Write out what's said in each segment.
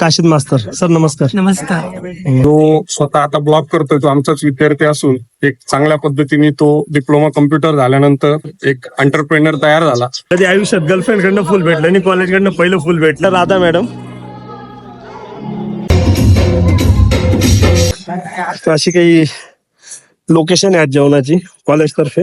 काशीद मास्तर सर नमस्कार. नमस्कार. जो स्वतः आता ब्लॉग करतोय तो आमचाच विद्यार्थी असून एक चांगल्या पद्धतीने तो डिप्लोमा कम्प्युटर झाल्यानंतर एक एंटरप्रेनर तयार झाला. कधी आयुष्यात गर्लफ्रेंड कडनं फुल भेटलं आणि कॉलेज कडनं पहिलं फुल भेटलं? राधा मॅडम. अशी काही लोकेशन आहे आज जेवणाची कॉलेज तर्फे.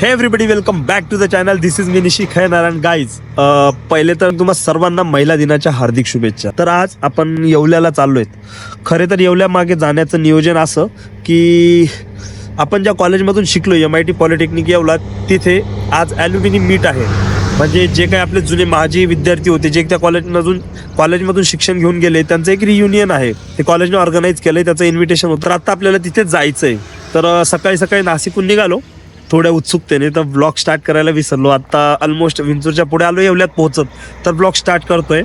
Hey everybody welcome back to the channel this is me Nishi Khainar guys पहिले तर तुम्हा सर्वांना महिला दिनाच्या हार्दिक शुभेच्छा. तर आज आपण येवल्याला चाललोय खरे तर येवल्या मागे जाण्याचं नियोजन असं की आपण ज्या कॉलेजमधून शिकलो M I T polytechnic Yeola तिथे आज ॲल्युमिनी मीट आहे. म्हणजे जे काही आपले जुने माजी विद्यार्थी होते जे त्या कॉलेजमधून कॉलेजमधून शिक्षण घेऊन गेले त्यांचं एक रियुनियन आहे. ते कॉलेजने ऑर्गनाईज केलं आहे त्याचं इन्व्हिटेशन होतं. तर आता आपल्याला तिथे जायचं आहे तर सकाळी सकाळी नाशिकहून निघालो. थोड्या उत्सुकतेने तर ब्लॉग स्टार्ट करायला विसरलो. आता ऑलमोस्ट विंचूरच्या पुढे आलो एवढ्यात पोहोचत. तर ब्लॉग स्टार्ट करतोय.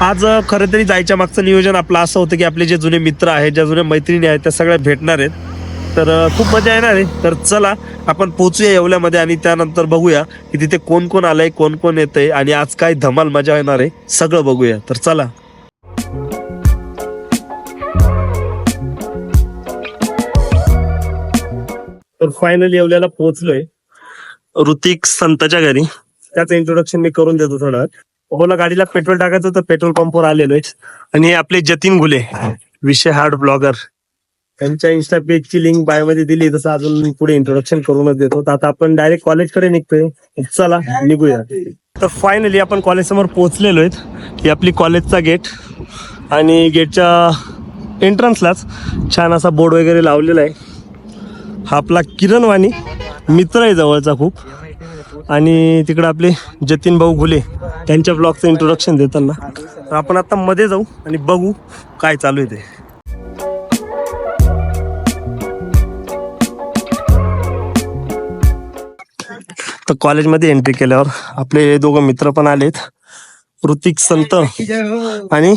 आज खरं तरी जायच्या मागचं नियोजन आपलं असं होतं की आपले जे जुने मित्र आहेत ज्या जुन्या मैत्रिणी आहेत त्या सगळ्या भेटणार आहेत. तर खूप मजा येणार आहे. तर चला आपण पोहोचूया येवल्यामध्ये आणि त्यानंतर बघूया की तिथे कोण कोण आलंय कोण कोण येतंय आणि आज काय धमाल मजा येणार आहे. सगळं बघूया. तर चला. तर फायनली येवल्याला पोहोचलोय. ऋतिक संतच्या घरी. त्याचं इंट्रोडक्शन मी करून देतो थोडं. ओला गाडीला पेट्रोल टाकायचं तर पेट्रोल पंपवर आलेलो आहे. आणि हे आपले जतीन गुले विषय हार्ड ब्लॉगर त्यांच्या इन्स्टा पेजची लिंक बायमध्ये दिली तसं अजून पुढे इंट्रोडक्शन करूनच देतो. तर आता आपण डायरेक्ट कॉलेजकडे निघतोय. चला निघूया. तर फायनली आपण कॉलेज समोर पोहोचलेलो आहेत. ही आपली कॉलेजचा गेट आणि गेटच्या एंट्रन्सलाच छान असा बोर्ड वगैरे लावलेला आहे. हा आपला किरण वाणी. मित्र आहे जवळचा खूप. आणि तिकडे आपले जतीन भाऊ घुले त्यांच्या ब्लॉगचं इंट्रोडक्शन देताना. तर आपण आता मध्ये जाऊ आणि बघू काय चालू आहे ते. तर कॉलेजमध्ये एंट्री केल्यावर आपले दोघं मित्र पण आलेत. ऋतिक संत आणि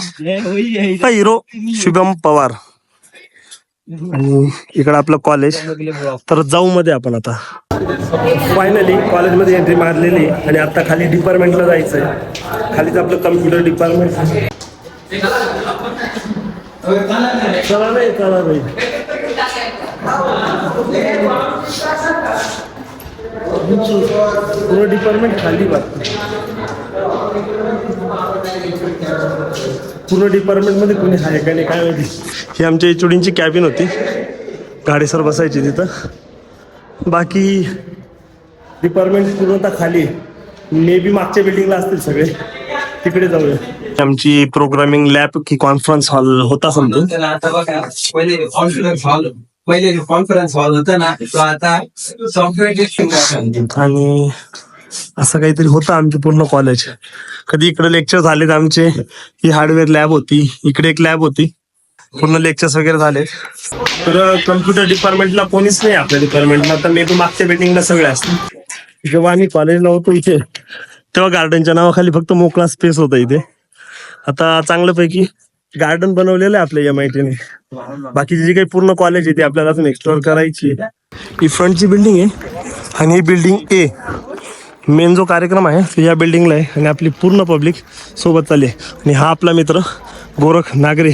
हिरो शुभम पवार. आणि इकडं आपलं कॉलेज तर जाऊ मध्ये आपण आता. फायनली कॉलेजमध्ये एंट्री मारलेली आणि आता खाली डिपार्टमेंटला जायचंय. खालीच आपलं कम्प्युटर डिपार्टमेंट चला नाही चला नाही. पूर्ण डिपार्टमेंट खाली बघ पूर्ण डिपार्टमेंटमध्ये कोणी आहे का नाही काय माहिती? ही आमच्या एचओडींची कॅबिन होती. गाडीसर बसायची तिथं. बाकी डिपार्टमेंट पूर्णतः खाली मे बी मागच्या बिल्डिंगला असतील सगळे. तिकडे जाऊया. आमची प्रोग्रामिंग लॅब की कॉन्फरन्स हॉल होता बघा पहिले कॉन्फरन्स हॉल पहिले कॉन्फरन्स हॉल होता ना तो आता सॉफ्टवेअर आणि असं काहीतरी होतं आमचं पूर्ण कॉलेज कधी इकडे लेक्चर झालेत आमचे. ही हार्डवेअर लॅब होती. इकडे एक लॅब होती. पूर्ण लेक्चर्स वगैरे झाले. तर कम्प्युटर डिपार्टमेंटला कोणीच नाही आपल्या डिपार्टमेंटला तर मे बी मागच्या बिल्डिंगला सगळे असतील जेव्हा आम्ही कॉलेजला होतो इथे तेव्हा गार्डनच्या नावाखाली फक्त मोकळा स्पेस होता इथे. आता चांगल्यापैकी गार्डन बनवलेलं आहे आपल्या एम आय टीने बाकीची जी काही पूर्ण कॉलेज आहे ती आपल्याला अजून एक्सप्लोर करायची आहे. ही फ्रंटची बिल्डिंग आहे आणि ही बिल्डिंग ए मेन जो कार्यक्रम आहे तो या बिल्डिंगला आहे आणि आपली पूर्ण पब्लिक सोबत चालली आहे. आणि हा आपला मित्र गोरख नागरे.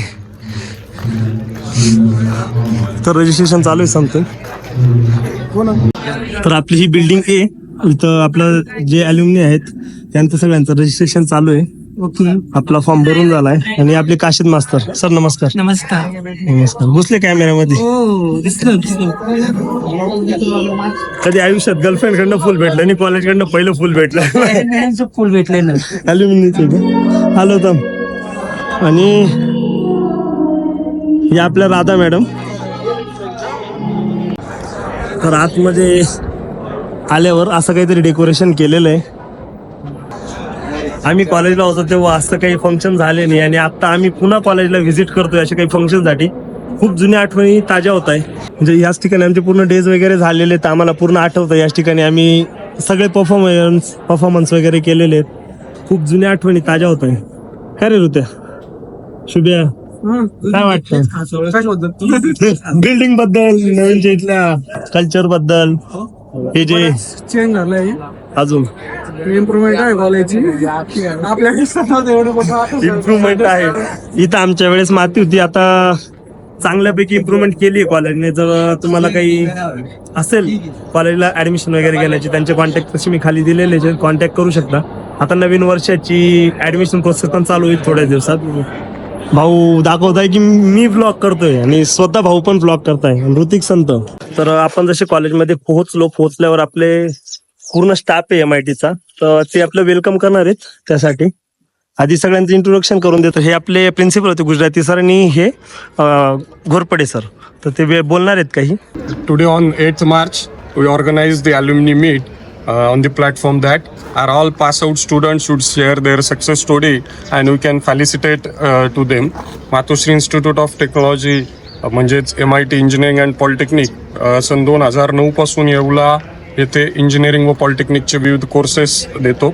तर रजिस्ट्रेशन चालू आहे समथिंग तर आपली ही बिल्डिंग ए इथं आपलं जे अल्युमिनी आहेत त्यांचं सगळ्यांचं रजिस्ट्रेशन चालू आहे. ओके. आपला फॉर्म भरून झालाय. आणि आपले काशीद मास्तर. सर नमस्कार. नमस्कार. नमस्कार. घुसले कॅमेऱ्यामध्ये हो दिसलं दिसलं. कधी आयुष्यात गर्लफ्रेंड कडनं फुल भेटलं आणि कॉलेज कडनं पहिलं फुल भेटलं? फुल भेटले ना. अल्युमिनियमचे आलो होतं आणि या आपल्या राधा मॅडम. तर आतमध्ये आल्यावर असं काहीतरी डेकोरेशन केलेलं आहे. आम्ही कॉलेजला होतो तेव्हा असं काही फंक्शन झाले नाही आणि आता आम्ही पुन्हा कॉलेजला व्हिजिट करतोय अशा काही फंक्शनसाठी खूप जुन्या आठवणी ताज्या होत आहे म्हणजे याच ठिकाणी आमचे पूर्ण डेज वगैरे झालेले आहेत. आम्हाला पूर्ण आठवतं याच ठिकाणी आम्ही सगळे परफॉर्मन्स परफॉर्मन्स वगैरे केलेले आहेत. खूप जुन्या आठवणी ताज्या होत आहे काय रे ऋत्या शुभ्या काय वाटतं बिल्डिंगबद्दल नवीनच्या इथल्या कल्चरबद्दल हे. जे चेंज झालंय. अजून? इम्प्रुव्हमेंट आहे कॉलेजची आपल्याकडे इम्प्रुव्हमेंट आहे. इथं आमच्या वेळेस माती होती. आता चांगल्यापैकी इम्प्रुव्हमेंट केली आहे कॉलेजने जर तुम्हाला काही असेल कॉलेजला ऍडमिशन वगैरे घेण्याची त्यांचे कॉन्टॅक्ट तसे मी खाली दिलेले कॉन्टॅक्ट करू शकता. आता नवीन वर्षाची ऍडमिशन प्रोसेस पण चालू होईल थोड्या दिवसात. भाऊ दाखवताय की मी ब्लॉग करतोय आणि स्वतः भाऊ पण ब्लॉग करताय. ऋतिक संत. तर आपण जसे कॉलेजमध्ये पोहोचलो पोहोचल्यावर आपले पूर्ण स्टाफ आहे एम आय टीचा तर ते आपलं वेलकम करणार आहेत त्यासाठी. आधी सगळ्यांचं इंट्रोडक्शन करून देतो. हे आपले प्रिन्सिपल होते गुजराती सर आणि हे घोरपडे सर तर ते वे- बोलणार आहेत काही. Today on 8th March, we organized the alumni meet uh, on the platform that our all pass out students share their success story and we can facilitate to them Matoshri institute of technology म्हणजेच M I T engineering and polytechnic सन दोन हजार नऊपासून येऊला येथे engineering व पॉलिटेक्निकचे विविध courses देतो.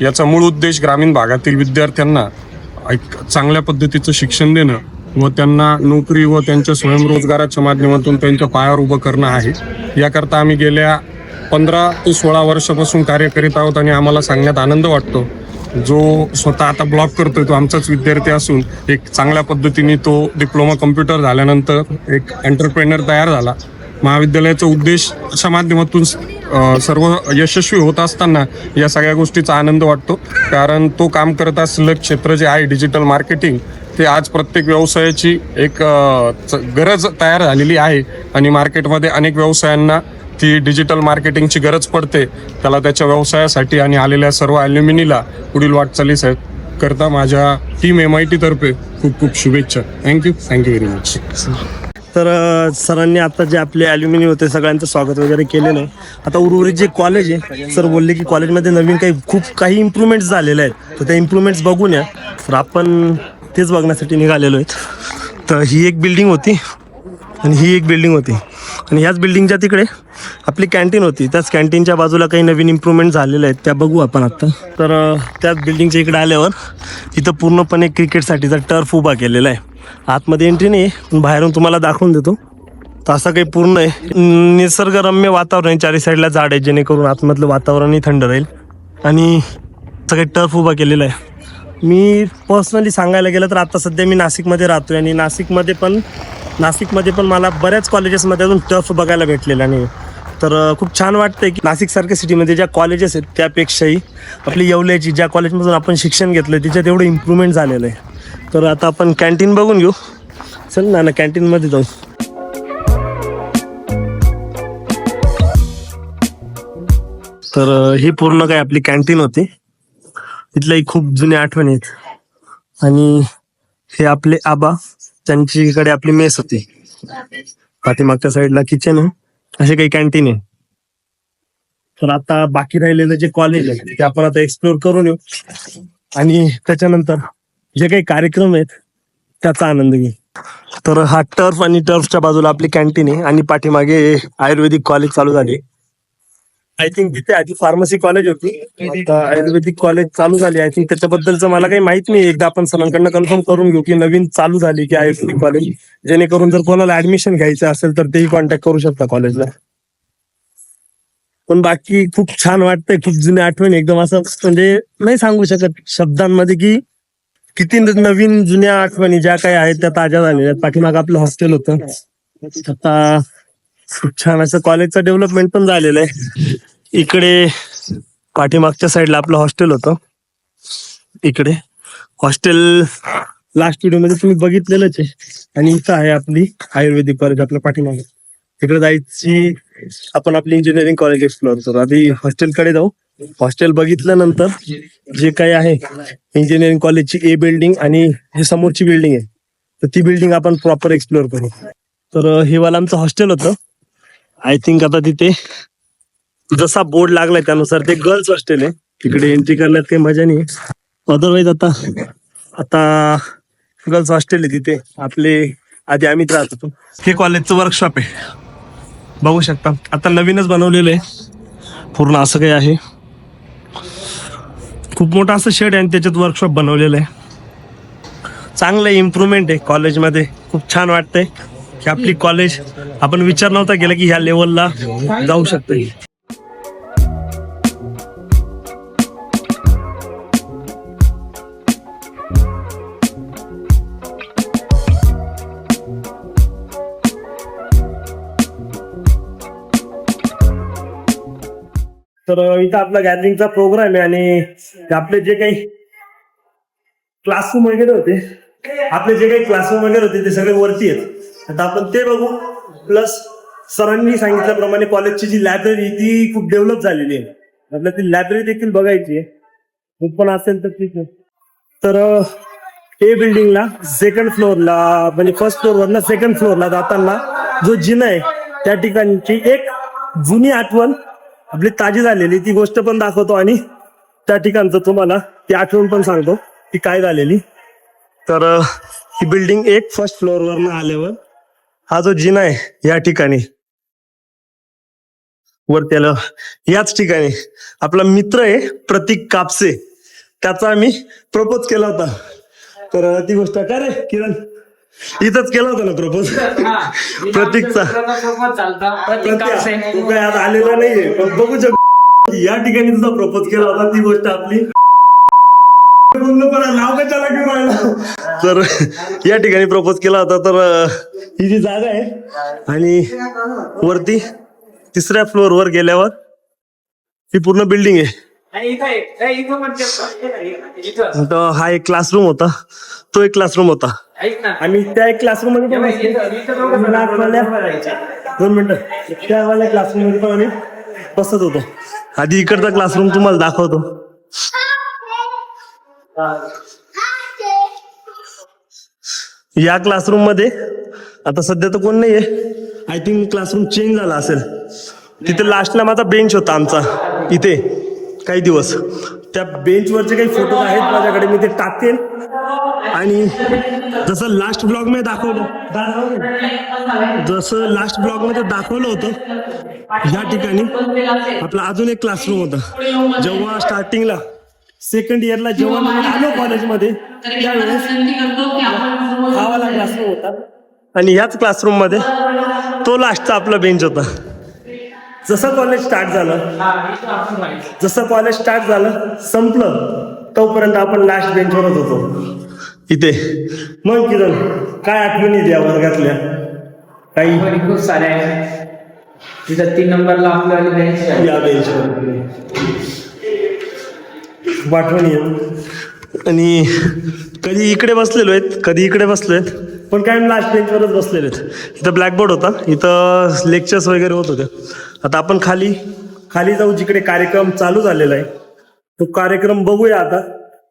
याचा मूळ उद्देश ग्रामीण भागातील विद्यार्थ्यांना एक चांगल्या पद्धतीचं शिक्षण देणं व त्यांना नोकरी व त्यांच्या स्वयंरोजगाराच्या माध्यमातून त्यांच्या पायावर उभं करणं आहे. याकरता आम्ही गेल्या पंधरा ते सोळा वर्षापासून कार्य करीत आहोत आणि आम्हाला सांगण्यात आनंद वाटतो. जो स्वतः आता ब्लॉग करतोय तो आमचाच विद्यार्थी असून एक चांगल्या पद्धतीने तो डिप्लोमा कम्प्युटर झाल्यानंतर एक एंटरप्रेनर तयार झाला. महाविद्यालयाचा उद्देश अशा माध्यमातून सर्व यशस्वी होत असताना या सगळ्या गोष्टीचा आनंद वाटतो. कारण तो काम करत असलेलं क्षेत्र जे आहे डिजिटल मार्केटिंग ते आज प्रत्येक व्यवसायाची एक च- गरज तयार झालेली आहे. आणि मार्केटमध्ये अनेक व्यवसायांना ती डिजिटल मार्केटिंगची गरज पडते. त्याला त्याच्या व्यवसायासाठी आणि आलेल्या सर्व अल्युमिनीला पुढील वाटचालीस करता माझ्या टीम एम आय टी तर्फे खूप खूप शुभेच्छा. थँक्यू थँक्यू व्हेरी मच तर सरांनी आता जे आपले अल्युमिनी होते सगळ्यांचं स्वागत वगैरे केलेलं आहे. आता उर्वरित जे कॉलेज आहे सर बोलले की कॉलेजमध्ये नवीन काही खूप काही इम्प्रुव्हमेंट्स झालेले आहेत. तर त्या इम्प्रुव्हमेंट्स बघून या. तर आपण तेच बघण्यासाठी निघालेलो आहेत. तर ही एक बिल्डिंग होती आणि ही एक बिल्डिंग होती. आणि ह्याच बिल्डिंगच्या तिकडे आपली कॅन्टीन होती. त्याच कॅन्टीनच्या बाजूला काही नवीन इम्प्रुव्हमेंट झालेल्या आहेत. त्या बघू आपण आता. तर त्याच बिल्डिंगच्या इकडे आल्यावर इथं पूर्णपणे क्रिकेटसाठीचा टर्फ उभा केलेला आहे. आतमध्ये एंट्री नाही पण बाहेरून तुम्हाला दाखवून देतो. तर असं काही पूर्ण आहे. निसर्गरम्य वातावरण आहे चारी साईडला झाड आहे जेणेकरून आतमधलं वातावरणही थंड राहील. आणि सगळे टर्फ उभा केलेला आहे. मी पर्सनली सांगायला गेलं तर आता सध्या मी नाशिकमध्ये राहतो आहे आणि नाशिकमध्ये पण नाशिकमध्ये पण मला बऱ्याच कॉलेजेसमध्ये अजून टर्फ बघायला भेटलेला नाही. तर खूप छान वाटतंय की नाशिकसारख्या सिटीमध्ये ज्या कॉलेजेस आहेत त्यापेक्षाही आपली येवल्याची ज्या कॉलेजमधून आपण शिक्षण घेतलं तिच्यात एवढं इम्प्रूव्हमेंट झालेलं आहे. तर आता आपण कॅन्टीन बघून घेऊ. चल ना ना कॅन्टीनमध्ये जाऊ. तर ही पूर्ण काय आपली कॅन्टीन होती. तिथल्याही खूप जुन्या आठवणी आहेत. आणि हे आपले आबा त्यांच्याकडे आपली मेस होती. पाठीमागच्या साईडला किचन आहे. असे काही कॅन्टीन आहे. तर आता बाकी राहिलेलं जे कॉलेज आहे ते आपण आता एक्सप्लोर करून येऊ. आणि त्याच्यानंतर जे काही कार्यक्रम आहेत त्याचा आनंद घेऊ तर हा टर्फ आणि टर्फच्या बाजूला आपली कॅन्टीन आहे आणि पाठीमागे आयुर्वेदिक कॉलेज चालू झाले. आय थिंक तिथे आधी फार्मसी कॉलेज होती आता आयुर्वेदिक कॉलेज चालू झाली. आय थिंक त्याच्याबद्दलचं मला काही माहीत नाही. एकदा आपण सरांकडनं कन्फर्म करून घेऊ की नवीन चालू झाली की आयुर्वेदिक कॉलेज जेणेकरून जर कोणाला ऍडमिशन घ्यायचं असेल तर तेही कॉन्टॅक्ट करू शकता कॉलेजला पण बाकी खूप छान वाटतंय खूप जुनी आठवण. एकदम असं म्हणजे नाही सांगू शकत शब्दांमध्ये की किती नवीन जुन्या आठवणी ज्या काही आहेत त्या ताज्या झालेल्या पाठीमाग आपलं हॉस्टेल होतं. आता खूप छान असं कॉलेजचं डेव्हलपमेंट पण झालेलं आहे. इकडे पाठीमागच्या साईडला आपलं हॉस्टेल होतं. इकडे. हॉस्टेल लास्ट व्हिडिओमध्ये तुम्ही बघितलेलंच आहे. आणि इथं आहे आपली आयुर्वेदिक कॉलेज आपल्या पाठीमागे. तिकडे जायची आपण आपली इंजिनिअरिंग कॉलेज एक्सप्लोअर करू. आधी हॉस्टेलकडे जाऊ. हॉस्टेल बघितल्यानंतर जे काही आहे इंजिनिअरिंग कॉलेजची ए बिल्डिंग आणि हे समोरची बिल्डिंग आहे तर ती बिल्डिंग आपण प्रॉपर एक्सप्लोअर करू. तर हे वाला आमचं हॉस्टेल होतं. आय थिंक आता तिथे जसा बोर्ड लागलाय त्यानुसार ते गर्ल्स हॉस्टेल आहे. तिकडे एंट्री करण्यात काही मजा नाही अदरवाईज आता आता गर्ल्स हॉस्टेल आहे तिथे. आपले आधी आम्हीच राहत होतो. हे कॉलेजचं वर्कशॉप आहे. बघू शकता. आता नवीनच बनवलेलं आहे. पूर्ण असं काही आहे. खूप मोठं असं शेड आहे आणि त्याच्यात वर्कशॉप बनवलेलं आहे. चांगलं इम्प्रूव्हमेंट आहे कॉलेजमध्ये खूप छान वाटतंय की आपली कॉलेज आपण विचार नव्हता केला की ह्या लेवलला जाऊ शकते तर इथं आपला गॅदरिंगचा प्रोग्राम आहे आणि आपले जे काही क्लासरूम वगैरे होते आपले जे काही क्लासरूम वगैरे होते ते सगळे वरती आहेत. आता आपण ते बघू. प्लस सरांनी सांगितल्याप्रमाणे कॉलेजची जी लायब्ररी ती खूप डेव्हलप झालेली आहे. आपल्याला ती लायब्ररी देखील बघायची आहे. खूप पण असेल तर ठीक आहे. तर ए बिल्डिंगला सेकंड फ्लोअरला म्हणजे फर्स्ट फ्लोअरवरला सेकंड फ्लोअरला जाताना जो जिना आहे त्या ठिकाणची एक जुनी आठवण आपली ताजी झालेली ती गोष्ट पण दाखवतो आणि त्या ठिकाणचं तुम्हाला ती आठवण पण सांगतो ती काय झालेली. तर ही बिल्डिंग एक फर्स्ट फ्लोअरवरनं आल्यावर हा जो जिना आहे या ठिकाणी. वर त्याला याच ठिकाणी आपला मित्र आहे प्रतीक कापसे. त्याचा आम्ही प्रपोज केला होता. तर ती गोष्ट काय रे किरण? इथंच केला होता ना प्रपोज. प्रतीकचा. तू काय आज आलेला नाहीये. पण बघू शकतो. या ठिकाणी तुझा प्रपोज केला होता ती गोष्ट आपली. तर या ठिकाणी प्रपोज केला होता. तर ही जी जागा आहे आणि वरती तिसऱ्या फ्लोअर वर गेल्यावर ही पूर्ण बिल्डिंग आहे. हा एक क्लासरूम होता. तो एक क्लासरूम होता. आणि त्या क्लासरूममध्ये पण दोन मिनिटं. त्यावाल्या क्लासरूममध्ये पण आम्ही बसत होतो. आधी इकडचा क्लासरूम तुम्हाला दाखवतो. या क्लासरूममध्ये आता सध्या तर कोण नाहीये. आय थिंक क्लासरूम चेंज झाला असेल. तिथे लास्टला माझा बेंच होता आमचा इथे काही दिवस. त्या बेंचवरचे काही फोटो आहेत माझ्याकडे मी ते टाकेन. आणि जसं लास्ट ब्लॉगमध्ये दाखवलं. जसं लास्ट ब्लॉगमध्ये दाखवलं होतं या ठिकाणी आपला अजून एक क्लासरूम होता. जेव्हा स्टार्टिंगला सेकंड इयरला जेव्हा मी आलो कॉलेजमध्ये त्यावेळेस हावाला क्लासरूम होता. आणि ह्याच क्लासरूममध्ये तो लास्टचा आपला बेंच होता. जसं कॉलेज स्टार्ट झालं जसं कॉलेज स्टार्ट झालं संपलं तोपर्यंत आपण लास्ट बेंचवरच होतो. इथे. मग किरण काय आठवणी द्या वर्गातल्या काही? खूप सारे आहे तिथं तीन नंबरला आपल्याला बेंच आहे. या बेंचवर आठवणी आहेत. आणि कधी इकडे बसलेलो आहेत कधी इकडे बसलोय पण काय लास्ट बेंचवरच बसलेले आहेत. इथं ब्लॅकबोर्ड होता. इथं लेक्चर्स वगैरे होत होते. आता आपण खाली खाली जाऊ जिकडे कार्यक्रम चालू झालेला आहे तो कार्यक्रम बघूया आता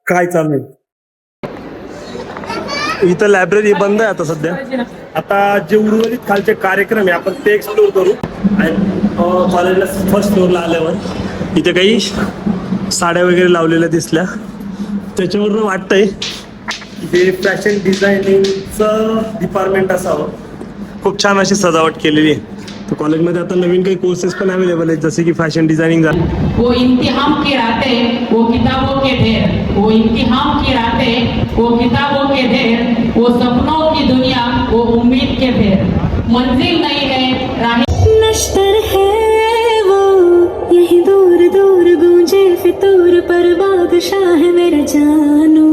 काय चालू आहे. इथं लायब्ररी बंद आहे आता सध्या. आता जे उर्वरित खालचे कार्यक्रम आहे आपण ते एक्सप्लोर करू. आणि कॉलेजला फर्स्ट फ्लोअरला आल्यावर इथे काही साड्या वगैरे लावलेल्या दिसल्या. त्याच्यावरून वाटतंय जे फॅशन डिझायनिंगचं डिपार्टमेंट असावं. खूप छान अशी सजावट केलेली आहे. तर कॉलेजमध्ये आता नवीन काही कोर्सेस पण अवेलेबल आहेत जसे की फॅशन डिझायनिंग झालं. वो इम्तिहान की रातें वो किताबों के ढेर वो इम्तिहान की रातें वो किताबों के ढेर वो सपनों की दुनिया वो उम्मीद के ढेर। मंजिल नहीं है राह नश्तर है वो यही दूर दूर गूंजे फितूर पर बादशाह है मेरा जानू।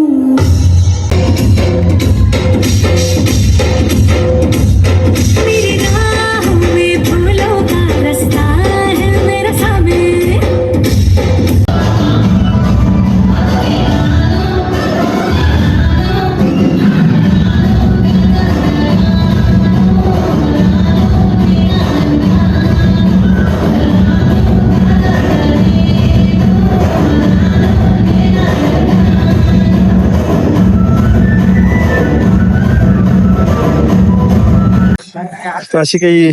तर अशी काही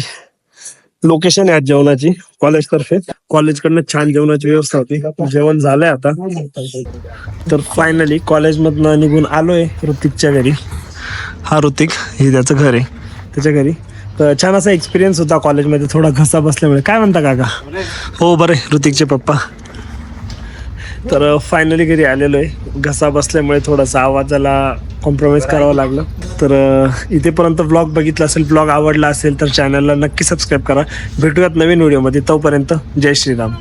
लोकेशन आहे आज जेवणाची कॉलेज तर्फे. कॉलेजकडनं छान जेवणाची व्यवस्था होती. जेवण झालंय आता. तर फायनली कॉलेजमधनं निघून आलोय ऋतिकच्या घरी. हा ऋतिक हे त्याचं घर आहे. त्याच्या घरी. तर छान असा एक्सपिरियन्स होता कॉलेजमध्ये थोडा घसा बसल्यामुळे. काय म्हणता काका? हो बरे ऋतिकचे पप्पा. तर फायनली घरी आलेलो आहे. घसा बसल्यामुळे थोडासा आवाजाला कॉम्प्रोमाइज करावं लागलं. तर इथेपर्यंत ब्लॉग बघितला असेल ब्लॉग आवडला असेल तर चॅनलला नक्की सबस्क्राईब करा. भेटूयात नवीन व्हिडिओमध्ये तोपर्यंत जय श्रीराम.